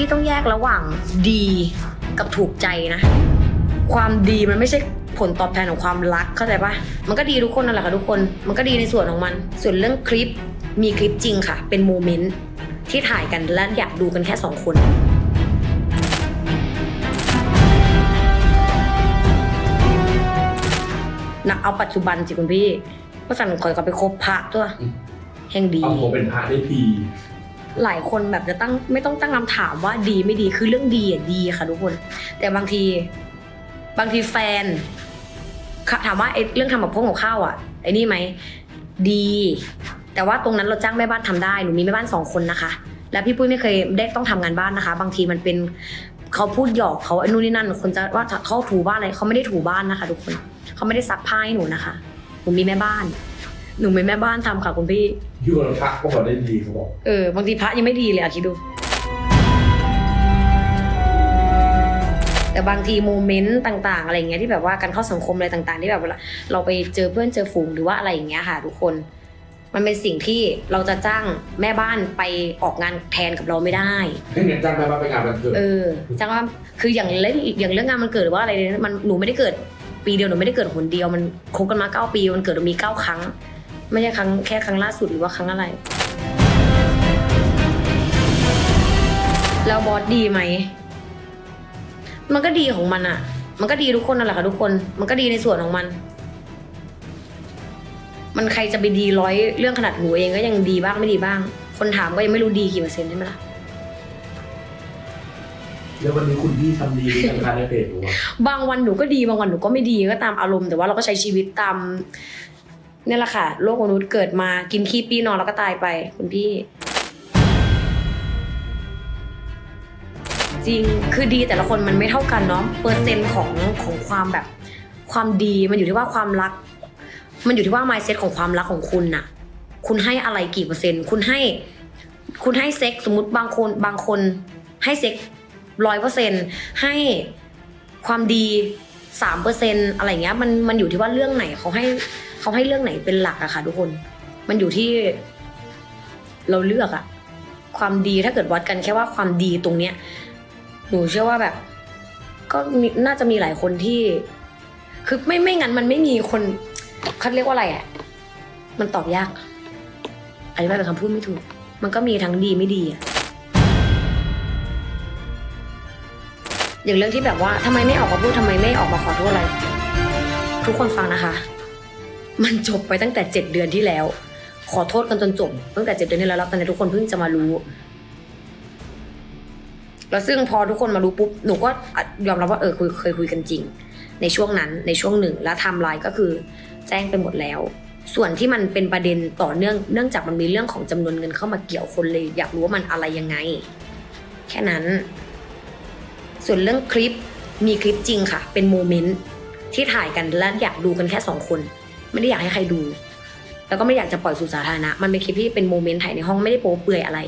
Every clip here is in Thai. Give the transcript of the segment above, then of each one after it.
พี่ต้องแยกระหว่างดีกับถูกใจนะ ความดีมันไม่ใช่ผลตอบแทนของความรักเข้าใจปะมันก็ดีทุกคนนั่นแหละค่ะทุกคน มันก็ดีในส่วนของมัน ส่วนเรื่องคลิปมีคลิปจริงค่ะ เป็นโมเมนต์ที่ถ่ายกันและอยากดูกันแค่สองคนนักเอาปัจจุบันสิคุณพี่ก็สั่นคอยก็ไปคบพระตัวอืมแห่งดีเอาผมเป็นพระได้ที หลายคนแบบจะตั้งไม่ต้องตั้งคำถามว่าดีไม่ดีคือเรื่องดีอะดีค่ะทุกคน แต่บางที บางทีแฟนถามว่าไอ้เรื่องทำแบบพวกของข้าวอะไอ้นี่ไหมดี แต่ว่าตรงนั้นเราจ้างแม่บ้านทำได้หนูมีแม่บ้านสองคนนะคะ แล้วพี่ปุ้ยไม่เคยได้ต้องทำงานบ้านนะคะ บางทีมันเป็นเขาพูดหยอกเขาไอ้นู่นนี่นั่น คนจะว่าเขาถูบ้านอะไรเขาไม่ได้ถูบ้านนะคะ ทุกคนเขาไม่ได้ซักผ้าให้หนูนะคะหนูมีแม่บ้าน หนูมีแม่บ้านทำค่ะคุณพี่ อยู่กับพระก็พอได้ดีเขาบอกเออบางทีพระยังไม่ดีเลยอะคิดดู แต่บางทีโมเมนต์ต่าง ๆ อะไรอย่างเงี้ยที่แบบว่าการเข้าสังคมอะไรต่างๆ ที่แบบเวลาเราไปเจอเพื่อนเจอฝูงหรือว่าอะไรอย่างเงี้ยค่ะทุกคน มันเป็นสิ่งที่เราจะจ้างแม่บ้านไปออกงานแทนกับเราไม่ได้ ให้เงินจ้างแม่บ้านไปงานวันเกิดเออจ้างว่าคืออย่างเล่นอย่างเรื่องงานมันเกิดหรือว่าอะไรเนี่ยมันหนูไม่ได้เกิดปีเดียวหนูไม่ได้เกิดหนเดียวมันคบกันมาเก้าปีมันเกิดมีเก้าครั้ง ไม่ใช่ครั้งแค่ครั้งล่าสุดหรือว่าครั้งอะไร แล้วบอสดีไหม มันก็ดีของมันอะมันก็ดีทุกคนนั่นแหละค่ะทุกคน มันก็ดีในส่วนของมัน มันใครจะไปดีร้อยเรื่องขนาดหนูเองก็ยังดีบ้างไม่ดีบ้าง คนถามก็ยังไม่รู้ดีกี่เปอร์เซ็นต์ใช่ไหมล่ะ แล้ววันนี้คุณพี่ทำดีในการในเพจหรือว่า บางวันหนูก็ดีบางวันหนูก็ไม่ดีก็ตามอารมณ์แต่ว่าเราก็ใช้ชีวิตตาม นี่แหละค่ะโลกมนุษย์เกิดมากินขี้ปีนอนแล้วก็ตายไปคุณพี่ จริงคือดีแต่ละคนมันไม่เท่ากันเนาะเปอร์เซ็นต์ของของความแบบความดีมันอยู่ที่ว่าความรัก มันอยู่ที่ว่า mindset ของความรักของคุณน่ะ คุณให้อะไรกี่เปอร์เซ็นต์ คุณให้ คุณให้เซ็กสมมติบางคนบางคนให้เซ็กร้อยเปอร์เซ็นต์ให้ความดีสามเปอร์เซ็นต์อะไรเงี้ยมันมันอยู่ที่ว่าเรื่องไหนเขาให้ เขาให้เรื่องไหนเป็นหลักอะค่ะ ทุกคน มันอยู่ที่ เราเลือกอะความดีถ้าเกิดวัดกันแค่ว่าความดีตรงเนี้ย หนูเชื่อว่าแบบ ก็น่าจะมีหลายคนที่ คือไม่ไม่งั้นมันไม่มีคนเขาเรียกว่าอะไรอะมันตอบยากอธิบายเป็นคำพูดไม่ถูก มันก็มีทั้งดีไม่ดีอะอย่างเรื่องที่แบบว่าทำไมไม่ออกมาพูดทำไมไม่ออกมาขอโทษอะไร ทุกคนฟังนะคะ มันจบไปตั้งแต่เจ็ดเดือนที่แล้ว ขอโทษกันจนจบตั้งแต่เจ็ดเดือนที่แล้วแล้วตอนนี้ทุกคนเพิ่งจะมารู้ แล้วซึ่งพอทุกคนมารู้ปุ๊บหนูก็ยอมรับว่าเออคุยเคยคุยกันจริง ในช่วงนั้นในช่วงหนึ่งแล้วไทม์ไลน์ก็คือแจ้งไปหมดแล้ว ส่วนที่มันเป็นประเด็นต่อเนื่องเนื่องจากมันมีเรื่องของจำนวนเงินเข้ามาเกี่ยวคนเลย อยากรู้ว่ามันอะไรยังไง แค่นั้น ส่วนเรื่องคลิปมีคลิปจริงค่ะ เป็นโมเมนต์ที่ถ่ายกันและอยากดูกันแค่สองคน ไม่ได้อยากให้ใครดู แล้วก็ไม่อยากจะปล่อยสู่สาธารณะ มันเป็นคลิปที่เป็นโมเมนต์ถ่ายในห้องไม่ได้โป๊เปลือยอะไร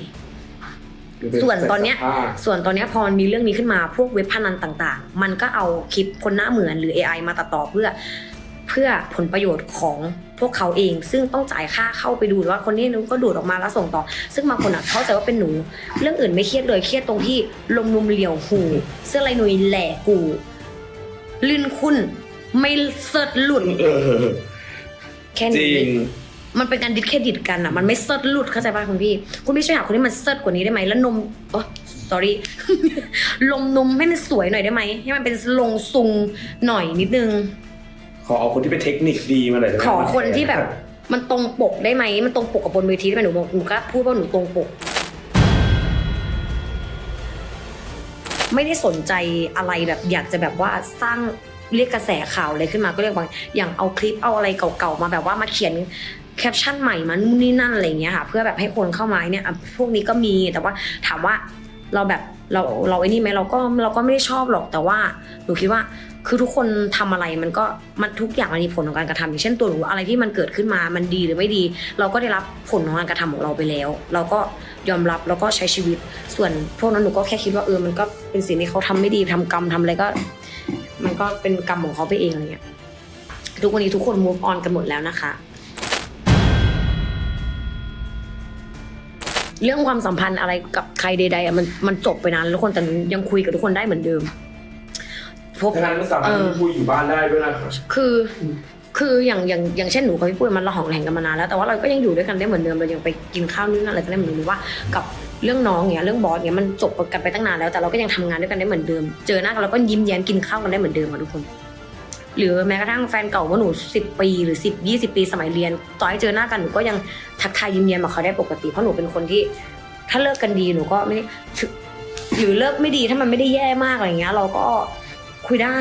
ส่วนตอนเนี้ยส่วนตอนเนี้ยพอมันมีเรื่องนี้ขึ้นมาพวกเว็บพนันต่างๆ มันก็เอาคลิปคนหน้าเหมือนหรือ AI มาตัดต่อเพื่อ เพื่อผลประโยชน์ของพวกเขาเอง ซึ่งต้องจ่ายค่าเข้าไปดูว่าคนนี้นึงก็ดูดออกมาแล้วส่งต่อ ซึ่งบางคนอะเข้าใจว่าเป็นหนู เรื่องอื่นไม่เครียดเลยเครียดตรงที่ลมนุมเหลียวหูเสื้อลายหนุยแหล่กูลื่นคุณไม่เสิร์ชหลุดเออ แค่จรินี้ ง มันเป็นการดิสเครดิตกันอะ มันไม่เซิร์ชหลุดเข้าใจป่ะคุณพี่ คุณพี่ช่วยหาคนที่มันเซิร์ชกว่านี้ได้ไหมแล้วนมโอ้ sorry ลงนมให้มันสวยหน่อยได้ไหม ให้มันเป็นลงซุงหน่อยนิดนึง ขอเอาคนที่เป็นเทคนิคดีมาหน่อยได้ไหมขอคนที่แบบ มันตรงปกได้ไหม มันตรงปกกับบนเวทีได้ไหมหนูบอกหนูก็พูดว่าหนูตรงปก ไม่ได้สนใจอะไรแบบอยากจะแบบว่าสร้าง เรียกกระแสข่าวอะไรขึ้นมาก็เรียกว่าอย่างเอาคลิปเอาอะไรเก่าๆมาแบบว่ามาเขียนแคปชั่นใหม่มานู่นนี่นั่นอะไรอย่างเงี้ยค่ะเพื่อแบบให้คนเข้ามาเนี่ยพวกนี้ก็มีแต่ว่าถามว่าเราแบบเราเราไอ้นี่ไหมเราก็เราก็ไม่ได้ชอบหรอกแต่ว่าหนูคิดว่าคือทุกคนทำอะไรมันก็มันทุกอย่างมันมีผลของการกระทำอย่างเช่นตัวหนูอะไรที่มันเกิดขึ้นมามันดีหรือไม่ดี เราก็ได้รับผลของการกระทำของเราไปแล้ว เราก็ยอมรับแล้วก็ใช้ชีวิต ส่วนพวกนั้นหนูก็แค่คิดว่าเออมันก็เป็นสิ่งที่เขาทำไม่ดีทำกรรมทำอะไรก็ มันก็เป็นกรรมของเขาไปเองอะไรเงี้ยทุกวันนี้ทุกคน move on กันหมดแล้วนะคะ เรื่องความสัมพันธ์อะไรกับใครใดๆอะมันมันจบไปนานแล้วทุกคนแต่หนูยังคุยกับทุกคนได้เหมือนเดิมพบทางานก็สามารถคุยอยู่บ้านได้ด้วยนะครับ คือคืออย่างอย่างอย่างเช่นหนูกับพี่ปุ้ยมันละหองแหลงกันมานานแล้วแต่ว่าเราก็ยังอยู่ด้วยกันได้เหมือนเดิมเรายังไปกินข้าวนู่นนั่นอะไรกันได้เหมือนเดิมหรือว่ากับ เรื่องน้องเนี้ยเรื่องบอสเนี้ยมันจบกันไปตั้งนานแล้วแต่เราก็ยังทำงานด้วยกันได้เหมือนเดิม เจอหน้ากันเราก็ยิ้มแย้มกินข้าวกันได้เหมือนเดิมอะทุกคน หรือแม้กระทั่งแฟนเก่าว่าหนูสิบปีหรือสิบยี่สิบปีสมัยเรียนต่อให้เจอหน้ากันหนูก็ยังทักทายยิ้มแย้มกับเขาได้ปกติเพราะหนูเป็นคนที่ ถ้าเลิกกันดีหนูก็ไม่หรือเลิกไม่ดีถ้ามันไม่ได้แย่มากอะไรเงี้ย เราก็คุยได้